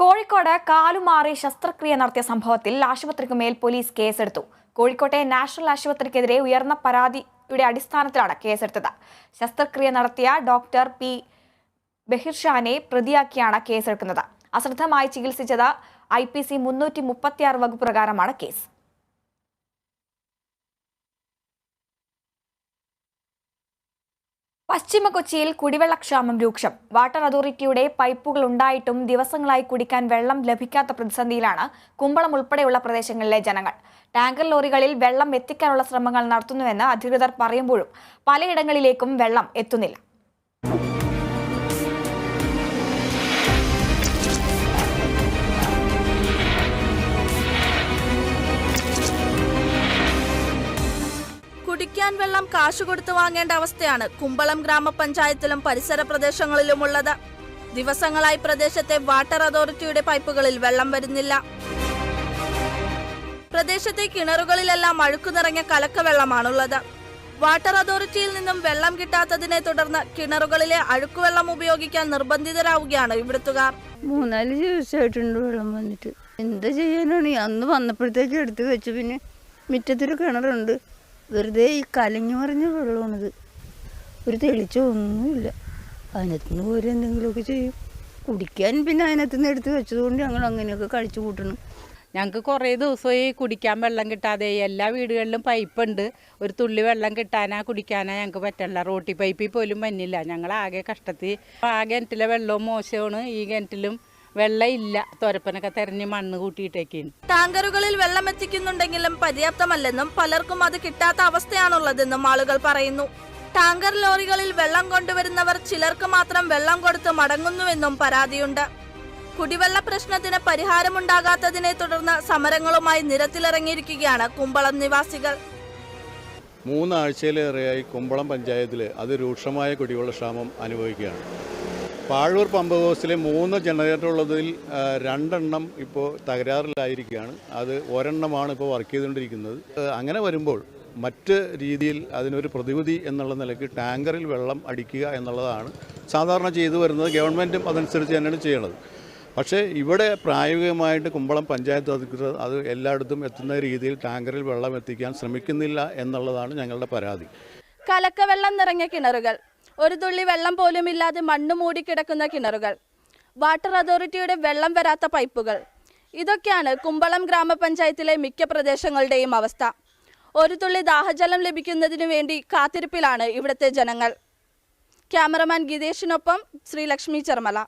കോഴിക്കോട് കാലുമാറി ശസ്ത്രക്രിയ നടത്തിയ സംഭവത്തിൽ ആശുപത്രിക്ക് മേൽ പോലീസ് കേസെടുത്തു. കോഴിക്കോട്ടെ നാഷണൽ ആശുപത്രിക്കെതിരെ ഉയർന്ന പരാതിയുടെ അടിസ്ഥാനത്തിലാണ് കേസെടുത്തത്. ശസ്ത്രക്രിയ നടത്തിയ ഡോക്ടർ പി ബഹിർഷാനെ പ്രതിയാക്കിയാണ് കേസെടുക്കുന്നത്. അശ്രദ്ധമായി ചികിത്സിച്ചത് ഐ പി സി മുന്നൂറ്റി മുപ്പത്തിയാറ് വകുപ്പ് പ്രകാരമാണ് കേസ്. പശ്ചിമ കൊച്ചിയിൽ കുടിവെള്ളക്ഷാമം രൂക്ഷം. വാട്ടർ അതോറിറ്റിയുടെ പൈപ്പുകൾ ഉണ്ടായിട്ടും ദിവസങ്ങളായി കുടിക്കാൻ വെള്ളം ലഭിക്കാത്ത പ്രതിസന്ധിയിലാണ് കുമ്പളം ഉൾപ്പെടെയുള്ള പ്രദേശങ്ങളിലെ ജനങ്ങൾ. ടാങ്കർ ലോറികളിൽ വെള്ളം എത്തിക്കാനുള്ള ശ്രമങ്ങൾ നടത്തുന്നുവെന്ന് അധികൃതർ പറയുമ്പോഴും പലയിടങ്ങളിലേക്കും വെള്ളം എത്തുന്നില്ല. കുടിക്കാൻ വെള്ളം കാശു കൊടുത്തു വാങ്ങേണ്ട അവസ്ഥയാണ് കുമ്പളം ഗ്രാമപഞ്ചായത്തിലും പരിസര പ്രദേശങ്ങളിലുമുള്ളത്. ദിവസങ്ങളായി പ്രദേശത്തെ വാട്ടർ അതോറിറ്റിയുടെ പൈപ്പുകളിൽ വെള്ളം വരുന്നില്ല. പ്രദേശത്തെ കിണറുകളിലെല്ലാം അഴുക്കു നിറഞ്ഞ കലക്കവെള്ളമാണുള്ളത്. വാട്ടർ അതോറിറ്റിയിൽ നിന്നും വെള്ളം കിട്ടാത്തതിനെ തുടർന്ന് കിണറുകളിലെ അഴുക്കുവെള്ളം ഉപയോഗിക്കാൻ നിർബന്ധിതരാവുകയാണ് ഇവിടുത്തുകാർ. മൂന്നാൽ ദിവസമായിട്ടുണ്ട് വെള്ളം വന്നിട്ട്. എന്താ ചെയ്യാനാണ്? അന്ന് വന്നപ്പോഴത്തേക്ക് എടുത്തു വെച്ചു. പിന്നെ മുറ്റത്തൊരു കിണറുണ്ട്. വെറുതെ ഈ കലഞ്ഞു മറിഞ്ഞ വെള്ളമാണിത്. ഒരു തെളിച്ചൊന്നുമില്ല അതിനകത്ത് നിന്ന് ഓരോ എന്തെങ്കിലുമൊക്കെ ചെയ്യും. കുടിക്കാൻ പിന്നെ അതിനകത്ത് നിന്ന് എടുത്ത് വെച്ചതുകൊണ്ട് ഞങ്ങൾ അങ്ങനെയൊക്കെ കഴിച്ചു കൂട്ടണം. ഞങ്ങൾക്ക് കുറേ ദിവസമായി കുടിക്കാൻ വെള്ളം കിട്ടാതെ എല്ലാ വീടുകളിലും പൈപ്പുണ്ട്. ഒരു തുള്ളി വെള്ളം കിട്ടാനാ കുടിക്കാനാ ഞങ്ങൾക്ക് പറ്റില്ല റോട്ടി പൈപ്പിൽ പോലും വന്നില്ല. ഞങ്ങൾ ആകെ കഷ്ടത്തിൽ. ആ കിണറ്റിലെ വെള്ളവും മോശമാണ്. ഈ കിണറ്റിലും വെള്ളം ഇല്ല തുരപ്പനൊക്കെ തെരഞ്ഞ് മണ്ണ് കൂട്ടിയിട്ടേക്കാണ് ടാങ്കറുകളിൽ വെള്ളം എത്തിക്കുന്നുണ്ടെങ്കിലും പര്യാപ്തമല്ലെന്നും പലർക്കും അത് കിട്ടാത്ത അവസ്ഥയാണുള്ളതെന്നും ആളുകൾ പറയുന്നു. ടാങ്കർ ലോറികളിൽ വെള്ളം കൊണ്ടുവരുന്നവർ ചിലർക്ക് മാത്രം വെള്ളം കൊടുത്ത് മടങ്ങുന്നുവെന്നും പരാതിയുണ്ട്. കുടിവെള്ള പ്രശ്നത്തിന് പരിഹാരമുണ്ടാകാത്തതിനെ തുടർന്ന് സമരങ്ങളുമായി നിരത്തിലിറങ്ങിയിരിക്കുകയാണ് കുമ്പളം നിവാസികൾ. മൂന്നാഴ്ചയിലേറെയായി കുമ്പളം പഞ്ചായത്തിൽ അതിരൂക്ഷമായ കുടിവെള്ള ക്ഷാമം അനുഭവിക്കുകയാണ്. പാഴൂർ പമ്പ് ഹൗസിലെ മൂന്ന് ജനറേറ്റർ ഉള്ളതിൽ രണ്ടെണ്ണം ഇപ്പോൾ തകരാറിലായിരിക്കുകയാണ്. അത് ഒരെണ്ണമാണ് ഇപ്പോൾ വർക്ക് ചെയ്തുകൊണ്ടിരിക്കുന്നത്. അങ്ങനെ വരുമ്പോൾ മറ്റ് രീതിയിൽ അതിനൊരു പ്രതിവിധി എന്നുള്ള നിലയ്ക്ക് ടാങ്കറിൽ വെള്ളം അടിക്കുക എന്നുള്ളതാണ് സാധാരണ ചെയ്തു വരുന്നത്. ഗവൺമെന്റും അതനുസരിച്ച് തന്നെയാണ് ചെയ്യണത്. പക്ഷേ ഇവിടെ പ്രായോഗികമായിട്ട് കുമ്പളം പഞ്ചായത്ത് അധികൃതർ അത് എല്ലായിടത്തും എത്തുന്ന രീതിയിൽ ടാങ്കറിൽ വെള്ളം എത്തിക്കാൻ ശ്രമിക്കുന്നില്ല എന്നുള്ളതാണ് ഞങ്ങളുടെ പരാതി. കലക്കവെള്ളം നിറഞ്ഞ കിണറുകൾ. ഒരു തുള്ളി വെള്ളം പോലും ഇല്ലാതെ മണ്ണ് മൂടിക്കിടക്കുന്ന കിണറുകൾ. വാട്ടർ അതോറിറ്റിയുടെ വെള്ളം വരാത്ത പൈപ്പുകൾ. ഇതൊക്കെയാണ് കുമ്പളം ഗ്രാമപഞ്ചായത്തിലെ മിക്ക പ്രദേശങ്ങളുടെയും അവസ്ഥ. ഒരു തുള്ളി ദാഹജലം ലഭിക്കുന്നതിനു വേണ്ടി കാത്തിരിപ്പിലാണ് ഇവിടുത്തെ ജനങ്ങൾ. ക്യാമറമാൻ ഗിതേഷിനൊപ്പം ശ്രീലക്ഷ്മി ചെർമല